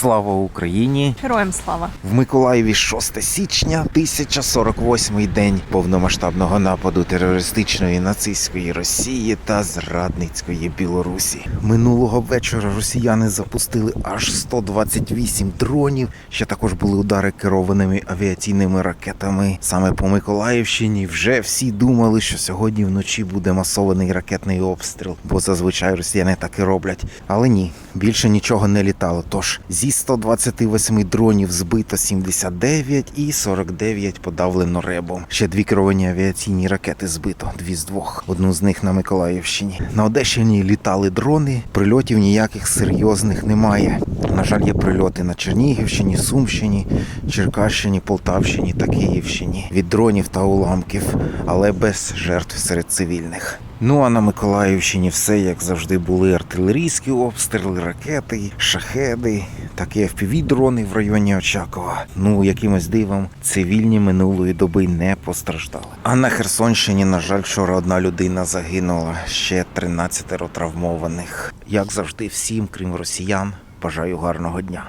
Слава Україні! Героям слава! В Миколаєві 6 січня, 1048 день повномасштабного нападу терористичної нацистської Росії та зрадницької Білорусі. Минулого вечора росіяни запустили аж 128 дронів. Ще також були удари керованими авіаційними ракетами. Саме по Миколаївщині вже всі думали, що сьогодні вночі буде масований ракетний обстріл, бо зазвичай росіяни так і роблять. Але ні, більше нічого не літало. Тож зі 128 дронів збито 79 і 49 подавлено ребом. Ще дві керовані авіаційні ракети збито, дві з двох. Одну з них на Миколаївщині. На Одещині літали дрони. Прильотів ніяких серйозних немає. На жаль, є прильоти на Чернігівщині, Сумщині, Черкащині, Полтавщині та Київщині від дронів та уламків, але без жертв серед цивільних. Ну а на Миколаївщині все як завжди були артилерійські обстріли, ракети, шахеди, такі fpv дрони в районі Очакова. Ну якимось дивом цивільні минулої доби не постраждали. А на Херсонщині, на жаль, вчора одна людина загинула, ще 13 травмованих. Як завжди, всім, крім росіян, бажаю гарного дня.